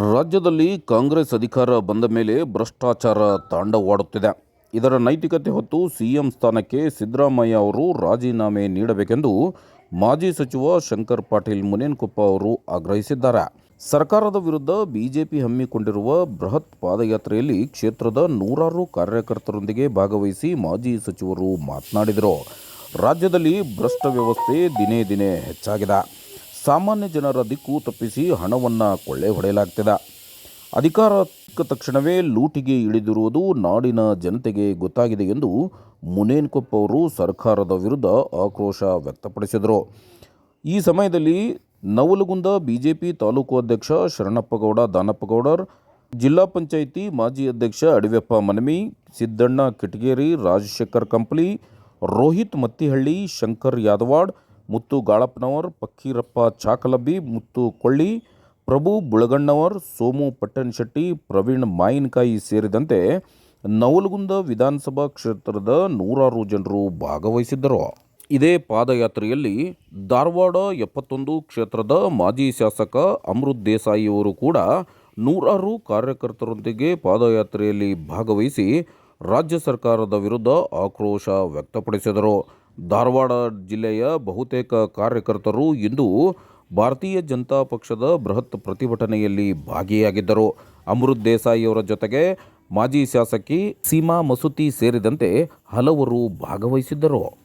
ರಾಜ್ಯದಲ್ಲಿ ಕಾಂಗ್ರೆಸ್ ಅಧಿಕಾರ ಬಂದ ಮೇಲೆ ಭ್ರಷ್ಟಾಚಾರ ತಾಂಡವಾಡುತ್ತಿದೆ. ಇದರ ನೈತಿಕತೆ ಹೊತ್ತು ಸಿಎಂ ಸ್ಥಾನಕ್ಕೆ ಸಿದ್ದರಾಮಯ್ಯ ಅವರು ರಾಜೀನಾಮೆ ನೀಡಬೇಕೆಂದು ಮಾಜಿ ಸಚಿವ ಶಂಕರ್ ಪಾಟೀಲ್ ಮುನೇನ್ಕೊಪ್ಪ ಅವರು ಆಗ್ರಹಿಸಿದ್ದಾರೆ. ಸರ್ಕಾರದ ವಿರುದ್ಧ ಬಿಜೆಪಿ ಹಮ್ಮಿಕೊಂಡಿರುವ ಬೃಹತ್ ಪಾದಯಾತ್ರೆಯಲ್ಲಿ ಕ್ಷೇತ್ರದ ನೂರಾರು ಕಾರ್ಯಕರ್ತರೊಂದಿಗೆ ಭಾಗವಹಿಸಿ ಮಾಜಿ ಸಚಿವರು ಮಾತನಾಡಿದರು. ರಾಜ್ಯದಲ್ಲಿ ಭ್ರಷ್ಟ ವ್ಯವಸ್ಥೆ ದಿನೇ ದಿನೇ ಹೆಚ್ಚಾಗಿದೆ. ಸಾಮಾನ್ಯ ಜನರ ದಿಕ್ಕು ತಪ್ಪಿಸಿ ಹಣವನ್ನು ಕೊಳ್ಳೆ ಹೊಡೆಯಲಾಗ್ತಿದೆ. ಅಧಿಕಾರ ತಕ್ಷಣವೇ ಲೂಟಿಗೆ ಇಳಿದಿರುವುದು ನಾಡಿನ ಜನತೆಗೆ ಗೊತ್ತಾಗಿದೆ ಎಂದು ಮುನೇನ್ಕೊಪ್ಪ ಅವರು ಸರ್ಕಾರದ ವಿರುದ್ಧ ಆಕ್ರೋಶ ವ್ಯಕ್ತಪಡಿಸಿದರು. ಈ ಸಮಯದಲ್ಲಿ ನವಲಗುಂದ ಬಿಜೆಪಿ ತಾಲೂಕು ಅಧ್ಯಕ್ಷ ಶರಣಪ್ಪಗೌಡ, ದಾನಪ್ಪಗೌಡರ್, ಜಿಲ್ಲಾ ಪಂಚಾಯಿತಿ ಮಾಜಿ ಅಧ್ಯಕ್ಷ ಅಡಿವೆಪ್ಪ ಮನವಿ ಸಿದ್ದಣ್ಣ ಕಿಟಗೇರಿ, ರಾಜಶೇಖರ್ ಕಂಪ್ಲಿ, ರೋಹಿತ್ ಮತ್ತಿಹಳ್ಳಿ, ಶಂಕರ್ ಯಾದವಾಡ್ ಮುತ್ತು ಗಾಳಪ್ಪನವರ್, ಪಕ್ಕೀರಪ್ಪ ಚಾಕಲಬ್ಬಿ ಮುತ್ತು ಕೊಳ್ಳಿ, ಪ್ರಭು ಬುಳಗಣ್ಣವರ್, ಸೋಮು ಪಟ್ಟಣಶೆಟ್ಟಿ ಪ್ರವೀಣ್ ಮಾಯಿನಕಾಯಿ ಸೇರಿದಂತೆ ನವಲಗುಂದ ವಿಧಾನಸಭಾ ಕ್ಷೇತ್ರದ ನೂರಾರು ಜನರು ಭಾಗವಹಿಸಿದ್ದರು. ಇದೇ ಪಾದಯಾತ್ರೆಯಲ್ಲಿ ಧಾರವಾಡ ಎಪ್ಪತ್ತೊಂದು ಕ್ಷೇತ್ರದ ಮಾಜಿ ಶಾಸಕ ಅಮೃತ್ ದೇಸಾಯಿ ಅವರು ಕೂಡ ನೂರಾರು ಕಾರ್ಯಕರ್ತರೊಂದಿಗೆ ಪಾದಯಾತ್ರೆಯಲ್ಲಿ ಭಾಗವಹಿಸಿ ರಾಜ್ಯ ಸರ್ಕಾರದ ವಿರುದ್ಧ ಆಕ್ರೋಶ ವ್ಯಕ್ತಪಡಿಸಿದರು. ಧಾರವಾಡ ಜಿಲ್ಲೆಯ ಬಹುತೇಕ ಕಾರ್ಯಕರ್ತರು ಇಂದು ಭಾರತೀಯ ಜನತಾ ಪಕ್ಷದ ಬೃಹತ್ ಪ್ರತಿಭಟನೆಯಲ್ಲಿ ಭಾಗಿಯಾಗಿದ್ದರು. ಅಮೃತ್ ದೇಸಾಯಿಯವರ ಜೊತೆಗೆ ಮಾಜಿ ಶಾಸಕಿ ಸೀಮಾ ಮಸೂತಿ ಸೇರಿದಂತೆ ಹಲವರು ಭಾಗವಹಿಸಿದ್ದರು.